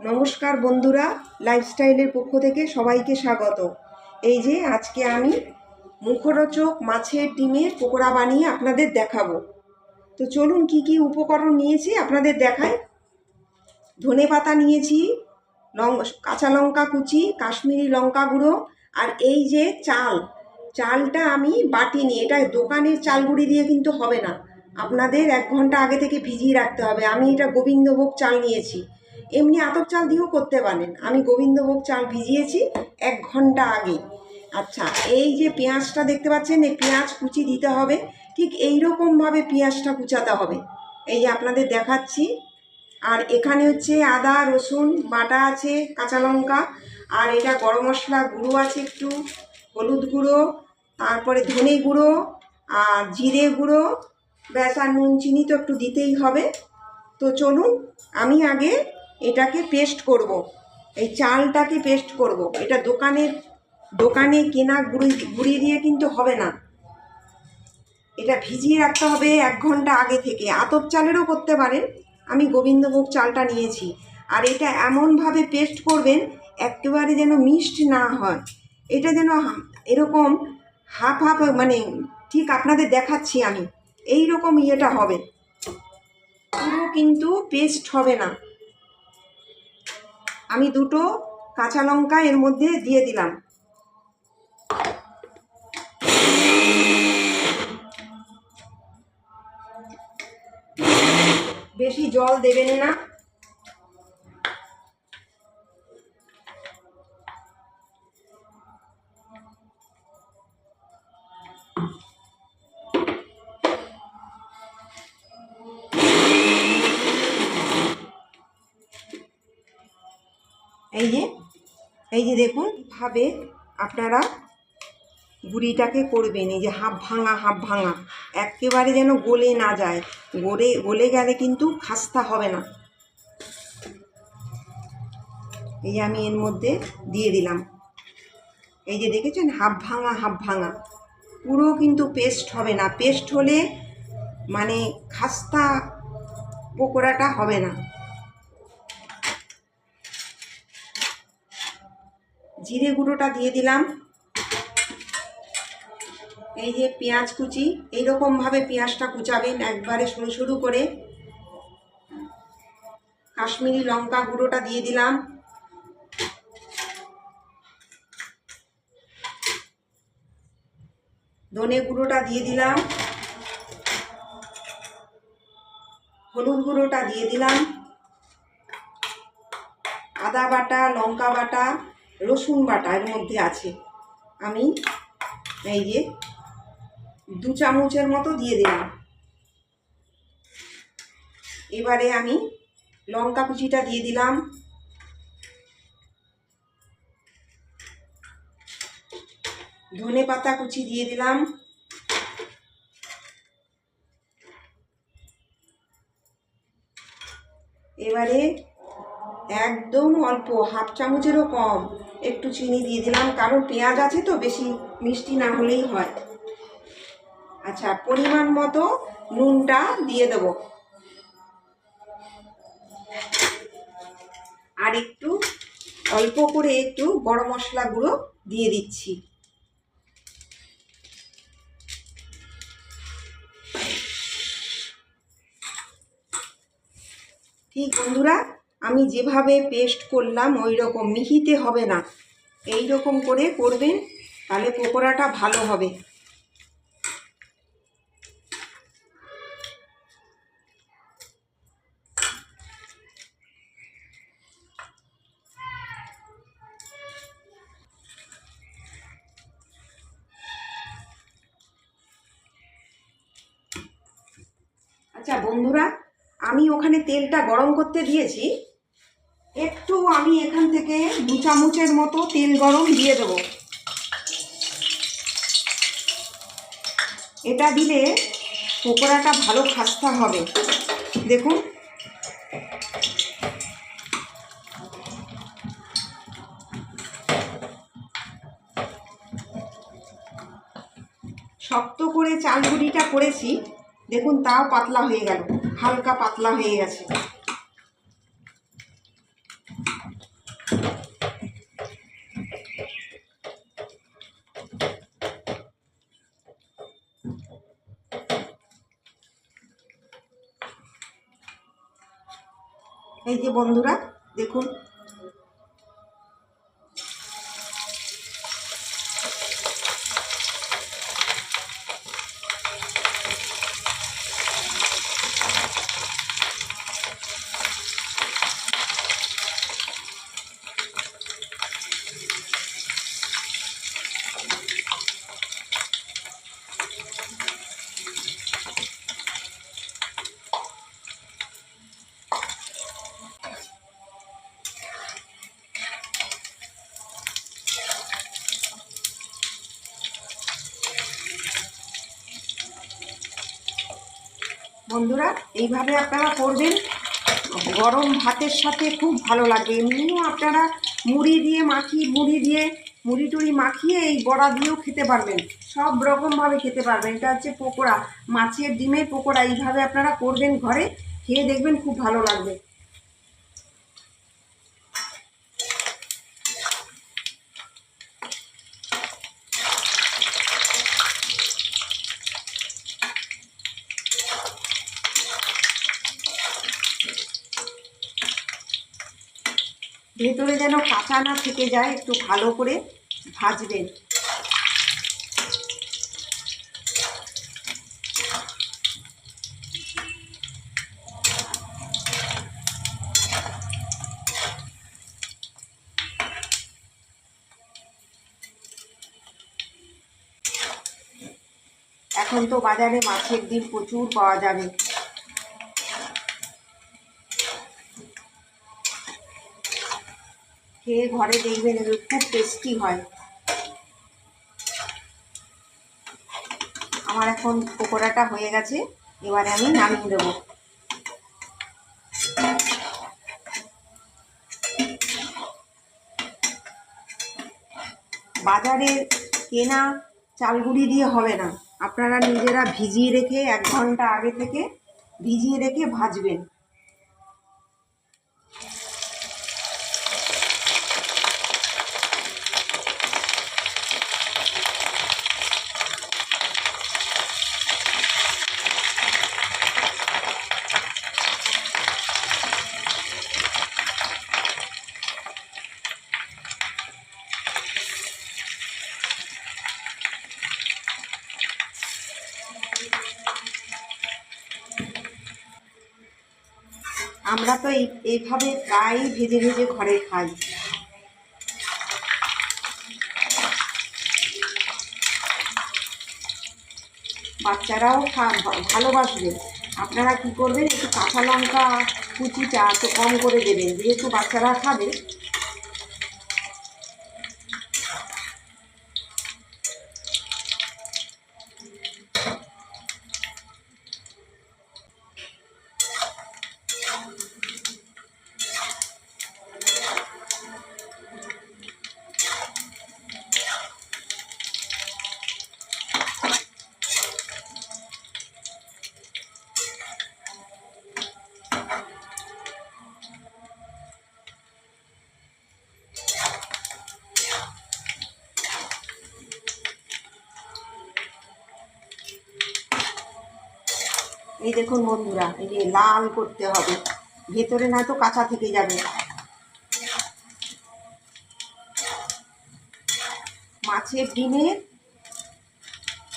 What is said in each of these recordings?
নমস্কার বন্ধুরা লাইফস্টাইলের পক্ষ থেকে সবাইকে স্বাগত। এই যে আজকে আমি মুখরোচক মাছের ডিমের পকোড়া বানিয়ে আপনাদের দেখাবো। তো চলুন কি কি উপকরণ নিয়েছি আপনাদের দেখাই। ধনে পাতা নিয়েছি, লং, কাঁচা লঙ্কা কুচি, কাশ্মীরি লঙ্কা গুঁড়ো, আর এই যে চাল। চালটা আমি বাটিনি, এটা দোকানের চাল গুঁড়ি দিয়ে কিন্তু হবে না। আপনাদের এক ঘণ্টা আগে থেকে ভিজিয়ে রাখতে হবে। আমি এটা গোবিন্দভোগ চাল নিয়েছি। এমনি আতপ চাল দিয়েও করতে পারেন। আমি গোবিন্দভোগ চাল ভিজিয়েছি এক ঘণ্টা আগে। আচ্ছা এই যে পেঁয়াজটা দেখতে পাচ্ছেন, এই পেঁয়াজ কুচি দিতে হবে। ঠিক এই রকমভাবে পেঁয়াজটা কুচাতে হবে। এই যে আপনাদের দেখাচ্ছি। আর এখানে হচ্ছে আদা, রসুন, বাটা আছে, কাঁচা লঙ্কা। আর এটা গরম মশলা গুঁড়ো আছে একটু, হলুদ গুঁড়ো, তারপরে ধনে গুঁড়ো, আর জিরে গুঁড়ো। ব্যাস, আর নুন, চিনি তো একটু দিতেই হবে। তো চলুন, আমি আগে এটাকে পেস্ট করব। এই চালটাকে পেস্ট করব। এটা দোকানের, দোকানে কেনা গুঁড়ি গুঁড়ি দিয়ে কিন্তু হবে না। এটা ভিজিয়ে রাখতে হবে এক ঘণ্টা আগে থেকে। আতপ চালেরও করতে পারেন। আমি গোবিন্দভোগ চালটা নিয়েছি। আর এটা এমনভাবে পেস্ট করবেন, একেবারে যেন মিষ্ট না হয়। এটা যেন এরকম হাফ হাফ মানে ঠিক আপনাদের দেখাচ্ছি আমি। এই রকম ইয়েটা হবে। পুরো কিন্তু পেস্ট হবে না। আমি দুটো কাঁচা লঙ্কা এর মধ্যে দিয়ে দিলাম। বেশি জল দেবেন না। এই যে এই যে দেখুন ভাবে আপনারা গুড়িটাকে করবেন, এই যে হাফ ভাঙা হাফ ভাঙা। একেবারে যেন গলে না যায়। গলে গলে গেলে কিন্তু খাস্তা হবে না। এই যে আমি এর মধ্যে দিয়ে দিলাম। এই যে দেখেছেন, হাফ ভাঙা হাফ ভাঙা। পুরো কিন্তু পেস্ট হবে না। পেস্ট হলে মানে খাস্তা পকোড়াটা হবে না। জিরে গুঁড়োটা দিয়ে দিলাম। এই যে পেঁয়াজ কুচি, এইরকমভাবে পেঁয়াজটা কুচাবেন একবারে সরু সরু করে। কাশ্মীরি লঙ্কা গুঁড়োটা দিয়ে দিলাম। ধনে গুঁড়োটা দিয়ে দিলাম। হলুদ গুঁড়োটা দিয়ে দিলাম। আদা বাটা, লঙ্কা বাটা। রসুন বাটা এর মধ্যে আছে। আমি এই যে দু চামচের মতো দিয়ে দিলাম। এবারে আমি লঙ্কা কুচিটা দিয়ে দিলাম। ধনে পাতা কুচি দিয়ে দিলাম। এবারে একদম অল্প, হাফ চামচেরও কম। একটু চিনি দিয়ে দিলাম, কারণ পেঁয়াজ আছে তো, বেশি মিষ্টি না হলেই হয়। আচ্ছা পরিমাণ মতো নুনটা দিয়ে দেব। আর একটু অল্প করে একটু গরম মশলা গুঁড়ো দিয়ে দিচ্ছি। ঠিক বন্ধুরা আমি যেভাবে পেস্ট করলাম ওই রকম মিহিতে হবে না। এই রকম করে করবেন, তাহলে পকোড়াটা ভালো হবে। আচ্ছা বন্ধুরা, আমি ওখানে তেলটা গরম করতে দিয়েছি। আমি এখান থেকে দু চামচের মতো তেল গরম দিয়ে দেব। এটা দিলে পকোড়াটা ভালো খাস্তা হবে। দেখুন। শক্ত করে চাল গুঁড়িটা করেছি। দেখুন, তাও পাতলা হয়ে গেল। হালকা পাতলা হয়ে গেছে। বন্ধুরা দেখুন। বন্ধুরা, এইভাবে আপনারা করবেন। গরম ভাতের সাথে খুব ভালো লাগে এমনিও আপনারা মুড়ি দিয়ে মাখি মুড়ি দিয়ে মুড়ি টুড়ি মাখিয়ে এই বড়া দিয়েও খেতে পারবেন। সব রকমভাবে খেতে পারবেন। এটা হচ্ছে পকোড়া, মাছের ডিমের পকোড়া। এইভাবে আপনারা করবেন ঘরে, খেয়ে দেখবেন খুব ভালো লাগবে। ভেতরে যেন কাঁচা না থেকে যায়, একটু ভালো করে ভাজবেন। এখন তো বাজারে মাছের ডিম প্রচুর পাওয়া যাবে। খেয়ে ঘরে দেখবেন খুব টেস্টি হয়। আমার এখন পকোড়াটা হয়ে গেছে, এবারে আমি নামিয়ে দেবো। বাজারে কেনা চালগুড়ি দিয়ে হবে না। আপনারা নিজেরা ভিজিয়ে রেখে এক ঘণ্টা আগে থেকে ভিজিয়ে রেখে ভাজবেন। আমরা তো এই, এইভাবে প্রায় ভেজে ভেজে ঘরে খাই। বাচ্চারাও খা, ভালোবাসবে। আপনারা কি করবেন, একটু কাঁচা লঙ্কা কুচিটা একটু কম করে দেবেন, যেহেতু বাচ্চারা খাবে এই দেখুন বন্ধুরা, এই যে লাল করতে হবে। ভেতরে নয়তো কাঁচা থেকে যাবে। মাছের ডিমের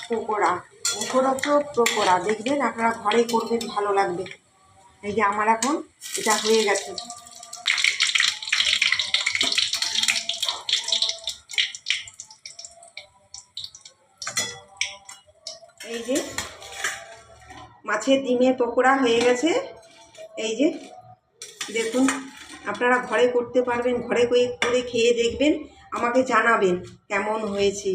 পকোড়া মুখরোচক পকোড়া। দেখবেন আপনারা ঘরে করবেন, ভালো লাগবে। এই যে আমার এখন এটা হয়ে গেছে। এই যে মাছের ডিমের পকোড়া হয়ে গেছে। এই যে দেখুন আপনারা ঘরে করতে পারবেন ঘরে করে করে খেয়ে দেখবেন আমাকে জানাবেন কেমন হয়েছে।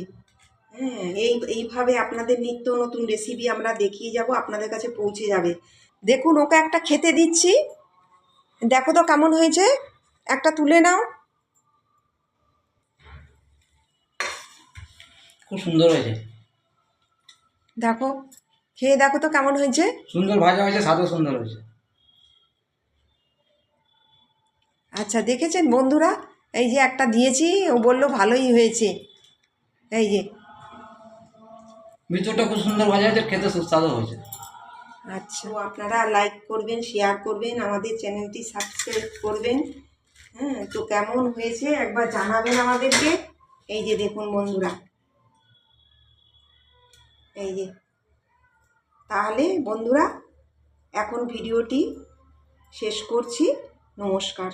হ্যাঁ এই এইভাবে আপনাদের নিত্য নতুন রেসিপি আমরা দেখিয়ে যাব আপনাদের কাছে পৌঁছে যাবে। দেখুন ওকে একটা খেতে দিচ্ছি। দেখো তো কেমন হয়েছে একটা তুলে নাও। খুব সুন্দর হয়েছে। দেখো খেয়ে দেখো তো কেমন হয়েছে। সুন্দর ভাজা হয়েছে স্বাদও সুন্দর হয়েছে। আচ্ছা দেখেছেন বন্ধুরা? এই যে একটা দিয়েছি ও বলল ভালোই হয়েছে। এই যে। ভিতরটা খুব সুন্দর ভাজা হয়েছে খেতে সুস্বাদু হয়েছে। আচ্ছা। আপনারা লাইক করবেন শেয়ার করবেন আমাদের চ্যানেলটি সাবস্ক্রাইব করবেন। হ্যাঁ তো কেমন হয়েছে একবার জানাবেন আমাদেরকে। এই যে দেখুন বন্ধুরা। এই যে। তাহলে বন্ধুরা এখন ভিডিওটি শেষ করছি। নমস্কার।